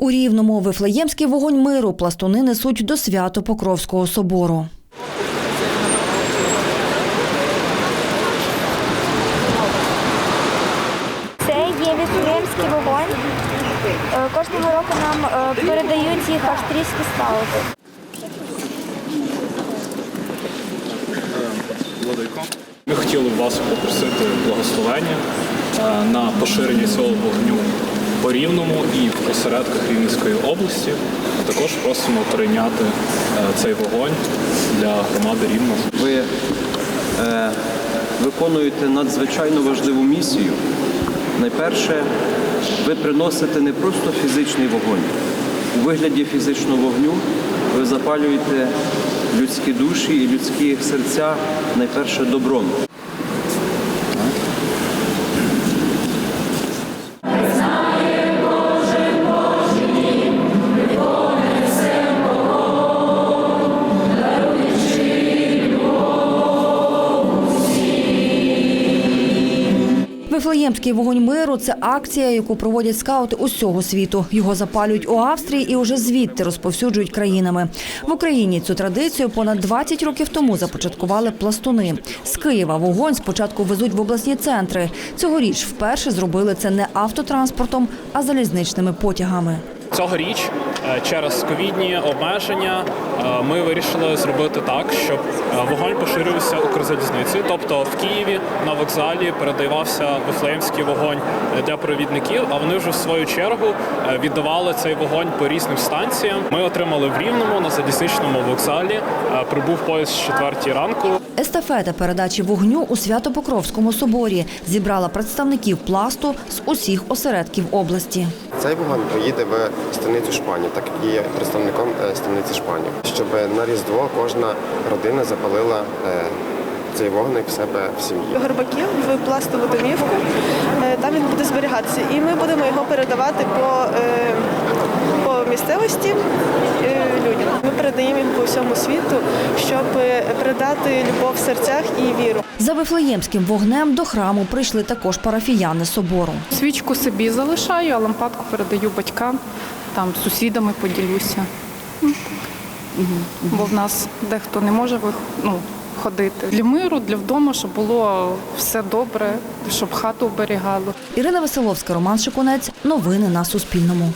У рівному вифлеємський вогонь миру пластуни несуть до свято Покровського собору. Це є віфлеємський вогонь. Е, Кожного року нам е, передають їх австрійські скаути. Владико. Ми хотіли б вас попросити благословення е, на поширення цього вогню по рівному і в осередках Рівненської області. Також просимо прийняти е, цей вогонь для громади Рівного. Ви е, виконуєте надзвичайно важливу місію. Найперше, ви приносите не просто фізичний вогонь. У вигляді фізичного вогню ви запалюєте людські душі і людські серця найперше добром. Вифлеємський вогонь миру це акція, яку проводять скаути усього світу. Його запалюють у Австрії і уже звідти розповсюджують країнами. В Україні цю традицію понад 20 років тому започаткували пластуни. З Києва вогонь спочатку везуть в обласні центри. Цьогоріч вперше зробили це не автотранспортом, а залізничними потягами. Цьогоріч е, через ковідні обмеження е, ми вирішили зробити так, щоб е, вогонь поширювався Укрзалізниці. Тобто в Києві на вокзалі передавався вифлеємський вогонь для провідників, а вони вже в свою чергу віддавали цей вогонь по різним станціям. Ми отримали в Рівному на залізничному вокзалі. Прибув поїзд з 4 ранку. Естафета передачі вогню у Свято-Покровському соборі зібрала представників пласту з усіх осередків області. Цей вогонь поїде в станицю Шпанів, так як є представником е, станиці Шпанів, щоб на Різдво кожна родина запалила е, цей вогник в себе в сім'ї. Горбаків в пластову домівку. Е, Там він буде зберігатися. І ми будемо його передавати по, по місцевості людям. Ми передаємо їх по всьому світу, щоб передати любов в серцях і віру. За Вифлеємським вогнем до храму прийшли також парафіяни собору. Свічку собі залишаю, а лампадку передаю батькам, там з сусідами поділюся. Бо в нас дехто не може ну, ходити. Для миру, для вдома, щоб було все добре, щоб хату оберігало. Ірина Веселовська, Роман Шикунець. Новини на Суспільному.